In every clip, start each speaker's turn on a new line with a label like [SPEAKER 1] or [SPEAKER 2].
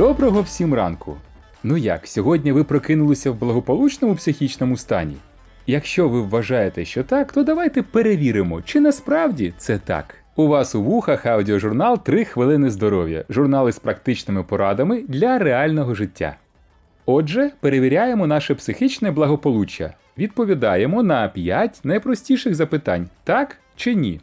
[SPEAKER 1] Доброго всім ранку! Ну як, сьогодні ви прокинулися в благополучному психічному стані? Якщо ви вважаєте, що так, то давайте перевіримо, чи насправді це так. У вас у вухах аудіожурнал «3 хвилини здоров'я, журнали з практичними порадами для реального життя. Отже, перевіряємо наше психічне благополуччя. Відповідаємо на 5 найпростіших запитань: так чи ні.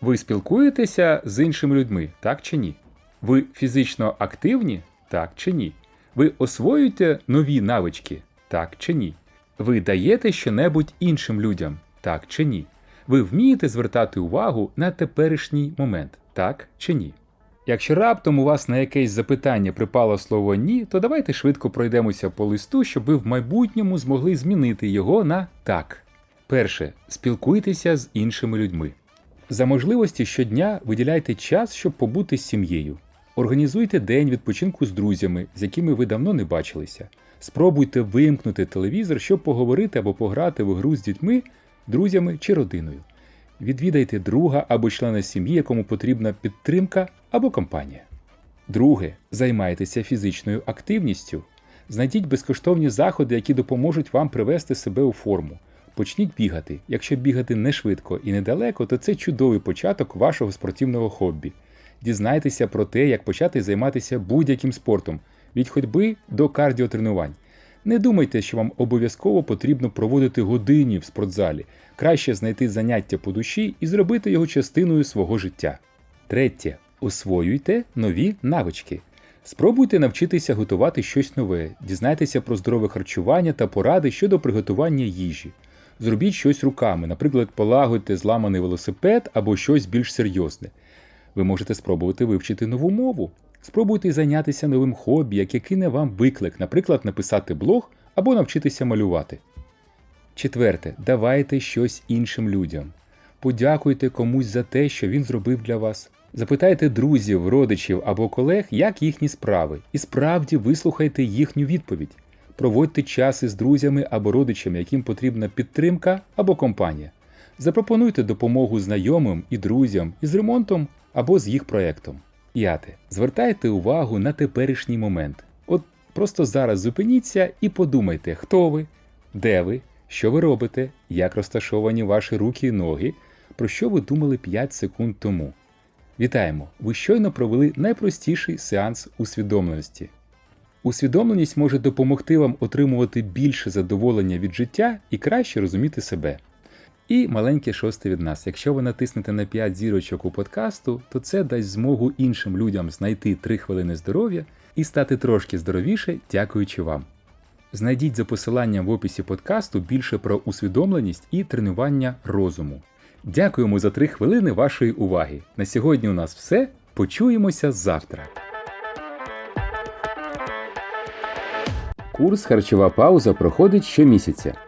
[SPEAKER 1] Ви спілкуєтеся з іншими людьми, так чи ні? Ви фізично активні, так чи ні? Ви освоюєте нові навички, так чи ні? Ви даєте щонебудь іншим людям, так чи ні? Ви вмієте звертати увагу на теперішній момент, так чи ні? Якщо раптом у вас на якесь запитання припало слово ні, то давайте швидко пройдемося по листу, щоб ви в майбутньому змогли змінити його на так. Перше. Спілкуйтеся з іншими людьми. За можливості щодня виділяйте час, щоб побути з сім'єю. Організуйте день відпочинку з друзями, з якими ви давно не бачилися. Спробуйте вимкнути телевізор, щоб поговорити або пограти в гру з дітьми, друзями чи родиною. Відвідайте друга або члена сім'ї, якому потрібна підтримка або компанія. Друге, займайтеся фізичною активністю. Знайдіть безкоштовні заходи, які допоможуть вам привести себе у форму. Почніть бігати. Якщо бігати не швидко і недалеко, то це чудовий початок вашого спортивного хобі. Дізнайтеся про те, як почати займатися будь-яким спортом від ходьби до кардіотренувань. Не думайте, що вам обов'язково потрібно проводити годині в спортзалі. Краще знайти заняття по душі і зробити його частиною свого життя. Третє. Освоюйте нові навички. Спробуйте навчитися готувати щось нове, дізнайтеся про здорове харчування та поради щодо приготування їжі. Зробіть щось руками, наприклад, полагодьте зламаний велосипед або щось більш серйозне. Ви можете спробувати вивчити нову мову. Спробуйте зайнятися новим хобі, яке кине вам виклик, наприклад, написати блог або навчитися малювати. Четверте, давайте щось іншим людям. Подякуйте комусь за те, що він зробив для вас. Запитайте друзів, родичів або колег, як їхні справи, і справді вислухайте їхню відповідь. Проводьте час із друзями або родичами, яким потрібна підтримка або компанія. Запропонуйте допомогу знайомим і друзям із ремонтом або з їх проектом. П'яте. Звертайте увагу на теперішній момент. От просто зараз зупиніться і подумайте, хто ви, де ви, що ви робите, як розташовані ваші руки і ноги, про що ви думали 5 секунд тому. Вітаємо! Ви щойно провели найпростіший сеанс усвідомленості. Усвідомленість може допомогти вам отримувати більше задоволення від життя і краще розуміти себе. І маленьке шосте від нас. Якщо ви натиснете на 5 зірочок у подкасту, то це дасть змогу іншим людям знайти 3 хвилини здоров'я і стати трошки здоровіше, дякуючи вам. Знайдіть за посиланням в описі подкасту більше про усвідомленість і тренування розуму. Дякуємо за 3 хвилини вашої уваги. На сьогодні у нас все. Почуємося завтра. Курс Харчова пауза проходить щомісяця.